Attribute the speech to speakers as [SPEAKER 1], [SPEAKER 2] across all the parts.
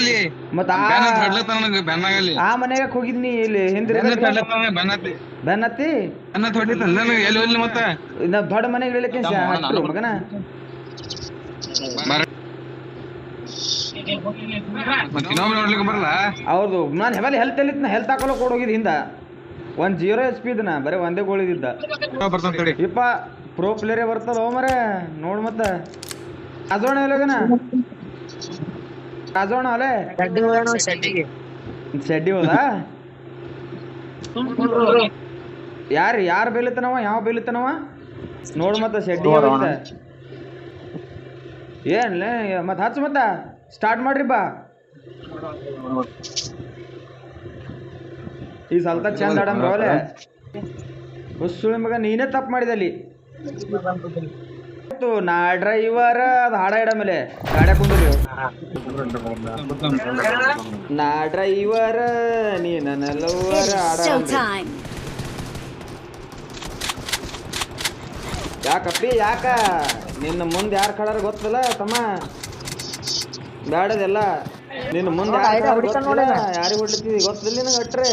[SPEAKER 1] ಹೋಗ್ಲಿ.
[SPEAKER 2] ಮತ್ತ ಆ ಮನ್ಯಾಗ ಹೋಗಿದ್ನಿ ಇಲ್ಲಿ ಹಿಂದಿ
[SPEAKER 1] ಬೆನ್ನ ತಡ್ಲತ್ತ ನನಗೆ ಬೆನ್ನತ್ತಿ. ಎಲ್ಲಿ
[SPEAKER 2] ದೊಡ್ಡ ಮನೆಗೆ ಹಟ್ರು ಮಗನ? ಹೌದು ನಾನು ಹೆವಲ್ ಹೆಲ್ತ್ ಎಲ್ಲಿತ್ತು ನಾ ಹೆಲ್ತ್ ಹಾಕೊಳ್ಳೋ ಹೋಗಿದ್ ಹಿಂದ. ಒಂದ್ ಜೀರೋ ಎಚ್ ಪಿ ಇದನ್ನ ಬರೀ ಒಂದೇ ಗೋಳಿದಿದ್ದ
[SPEAKER 1] ತಡಿ.
[SPEAKER 2] ಇಪ್ಪ ಪ್ರೋ ಪ್ಲೇಯರೇ ಬರ್ತದ ಮರೆ? ನೋಡ್ ಮತ್ತ. ಅದೋಣ ಎಲ್ಲಗನ ರಾಜೋಣ ಅಲೆ ಶೆಡ್ಡಿ ಹೋದ ಯಾರು ಯಾರು ಬೀಳುತ್ತನವ ಯಾವ ಬೀಳುತ್ತನವ? ನೋಡ್ ಮತ್ತ ಶೆಡ್ಡಿ ಏನ್ಲೇ ಮತ್ತ ಹಚ್ಚ ಮತ್ತ. ಸ್ಟಾರ್ಟ್ ಮಾಡ್ರಿ ಬಾ. ಈ ಸಲ್ತ ಚಂದ ಆಡಂಬ್ರ ಅವಲೆ ಹುಸುಳಿ ಮಗ ನೀನೇ ತಪ್ಪು ಮಾಡಿದೆ ಅಲ್ಲಿ. ಆಯ್ತು, ನಾ ಡ್ರೈವರ್ ಅದು ಹಾಡ ಇಡಮೇಲೆ ಗಾಡಿ ಕುಂದ್ರಿ. ನಾ ಡ್ರೈವರ್ ನೀ ನನ್ನ ಲವರ್ ಹಾಡ. ಯಾಕಪ್ಪಿ ಯಾಕ? ನಿನ್ನ ಮುಂದೆ ಯಾರು ಕಡಾರ ಗೊತ್ತಲ್ಲ ತಮ್ಮ? ಬ್ಯಾಡದೆಲ್ಲ. ನಿನ್ನ ಮುಂದೆ ಯಾರಿಗೆ ಹೊಡ್ಲಿತ್ತಿದಿ ಗೊತ್ತಿಲ್ಲ ನಿನಗೆ ಅಟ್ರೆ.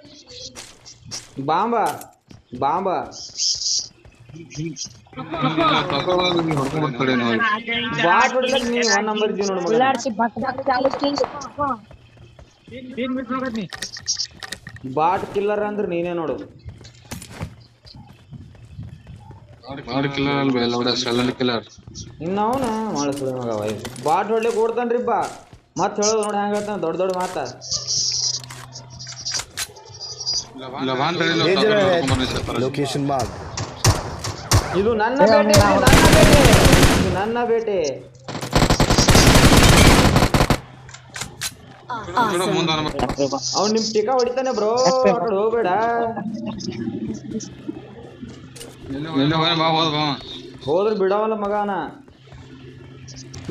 [SPEAKER 2] ಬಾಂಬ ಬಾಂಬ. ಬಾಟ್ ಕಿಲ್ಲರ್ ಅಂದ್ರೆ ನೀನೇ ನೋಡು.
[SPEAKER 1] ಬಾಡ್ ಕಿಲ್ಲರ್ ಅಲ್ವೇ ಲೌಡ ಸೆಲ್ಲನ್ ಕಿಲ್ಲರ್
[SPEAKER 2] ಇನ್ನು ಅವನ ಮಾಡಿಸ್ಬಿಡ ವೈ ಬಾಟ್ ಹೊಡ್ಲಿಕ್ಕೆ ಕೊಡ್ತಾನ್ರಿ ಬಾ. ಮತ್ ಹೇಳೋದು ನೋಡಿ ಹೆಂಗ ಹೇಳ್ತಾನೆ, ದೊಡ್ಡ ದೊಡ್ಡ ಮಾತ.
[SPEAKER 3] Location marked.
[SPEAKER 2] ಇದು ನನ್ನ ಬೇಟೆ ಇದು ನನ್ನ ಬೇಟೆ.
[SPEAKER 1] ಅವ್ನ
[SPEAKER 2] ನಿಮ್ ಟಿಕಾ ಹೊಡಿತಾನೆ ಬ್ರೋ ಆ ಕಡೆ ಹೋಗ್ಬೇಡ.
[SPEAKER 1] ಎಲ್ಲಿ ಬಾ ಬಾ.
[SPEAKER 2] ಹೋದ್ರೆ ಬಿಡವಲ್ಲ ಮಗನ.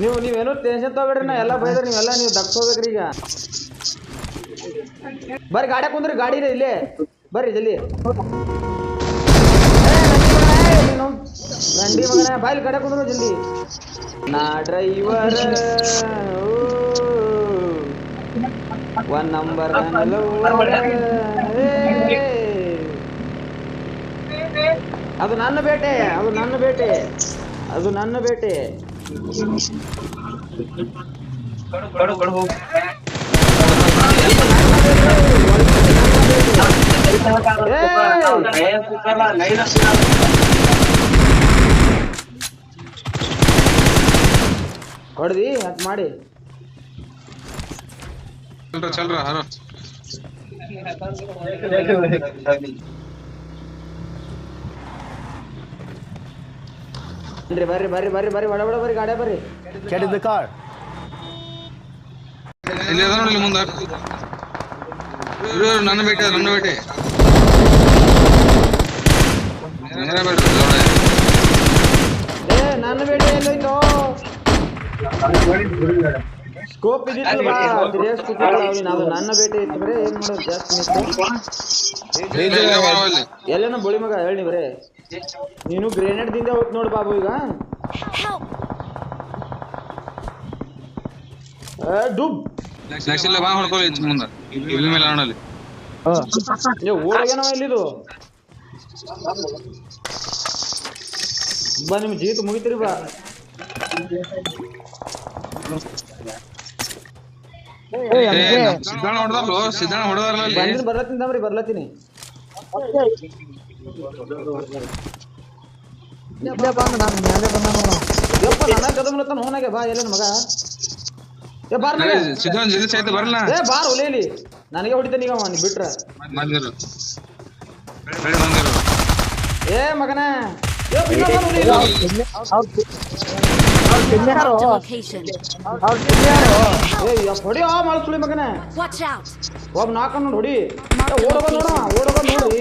[SPEAKER 2] ನೀವು ನೀವೇನೋ ಟೆನ್ಷನ್ ತಗೋಬೇಡ್ರಿ ನಾ ಎಲ್ಲ ಬೈದ್ರೆ ನೀವೆಲ್ಲ ನೀವು ದಕ್ಕೋಬೇಕ್ರಿ ಈಗ. ಬರ್ರಿ ಗಾಡಿ ಕುಂದ್ರಿ, ಗಾಡಿ ಇಲ್ಲಿ. ಬರ್ರಿ ಜಲ್ದಿ. ಗಂಡಿ ಮಗನ ಬಾಯ್ ಕಡೆ ಕುಂದ್ರು ಜಲ್ದಿ. ನಾ ಡ್ರೈವರ್ ಒನ್ ನಂಬರ್ ಅದು ನನ್ನ ಬೇಟೆ, ಅದು ನನ್ನ ಬೇಟೆ, ಅದು ನನ್ನ ಬೇಟೆ. ಹೊಡೆದಿ ಅದ್ ಮಾಡಿ.
[SPEAKER 1] ಚಲ್ರ ಚಲ್ರ ಹರೋ
[SPEAKER 2] ಬರ್ರಿ ಬರ್ರಿ ಬರ್ರಿ ಬರ್ರಿ ಬರ್ರಿ ಒಡ ಒಡ ಬರ್ರಿ ಗಾಡಿ ಬರ್ರಿ.
[SPEAKER 3] Get in car.
[SPEAKER 1] ಇಲ್ಲಿ ಮುಂದೆ. ನನ್ನ ಬೇಟೆ ನನ್ನ ಬೇಟೆ.
[SPEAKER 2] ಏ ನನ್ನ ಬೇಟೆ ಎಲ್ಲೋಯ್ತು ಸ್ಕೋಪ್ ನನ್ನ ಬೇಟೆ ಇತ್ತು ಬರೇ ಏನ್ ಮಾಡೋದು ಜಾಸ್ತಿ. ಎಲ್ಲೇನ ಬುಳಿ ಮಗ ಹೇಳಿ ಬರೇ. ನೀನು ಗ್ರೇನೇಡ್ ದಿಂದ ಹೋಗ್ ನೋಡು ಬಾಬು ಈಗ. ಡುಬ್
[SPEAKER 1] ನೆಕ್ಸ್ಟ್ ಇಲ್ಲ ಬಾ ಹೊಡ್ಕೊಳ್ಳಿ ಮುಂದೆ. ಇಲ್ಲಿ ಮೇಲೆ
[SPEAKER 2] ಏ ಓಡೋಗ್ಯಾನವ ಇಲ್ಲಿದು ಬಾ ನಿಮ್ ಜೀತ್ ಮುಗಿತೀರಿ ಬಾ.
[SPEAKER 1] ಸಿದ್ದಣ್ಣ ಹೊಡೆದಲ್ಲು
[SPEAKER 2] ಬರ್ಲತ್ತೀನಿ ತಮ್ರಿ ಬರ್ಲತ್ತೀನಿ. ಯಪ್ಪ ನನ್ನ ಕದಮ್ಲತ್ತಾನ ಹೋನಾಗೆ ಬಾ ಎಲ್ಲೇನ ಮಗ? ಏ ಬಾರ್
[SPEAKER 1] ಏ, ಸಿದ್ದಣ್ಣ ಜಲ್ದಿ ಸಹಿತ ಬರಲ್ಲ
[SPEAKER 2] ಏ ಬಾರ್ ಒಲೇಲಿ ನನಗೆ ಹೊಡಿತಾನೆ ಈಗ ನೀ ಬಿಟ್ರ.
[SPEAKER 1] ಬಂದಿರು. ಬೇಡ ಬಂದಿರು.
[SPEAKER 2] ಏ ಮಗನ. ಏ,
[SPEAKER 4] a location.
[SPEAKER 2] ಏ ಹೊಡಿ ಆ ಮಾಳ ಸುಳಿ ಮಗನೇ. ಒಬ್ಬ ನಾಲ್ಕು ನೋಡಿ ಹೊಡಿ. ಏ, ಓಡೋಗ ನೋಡ ಓಡೋಗ ನೋಡಿ.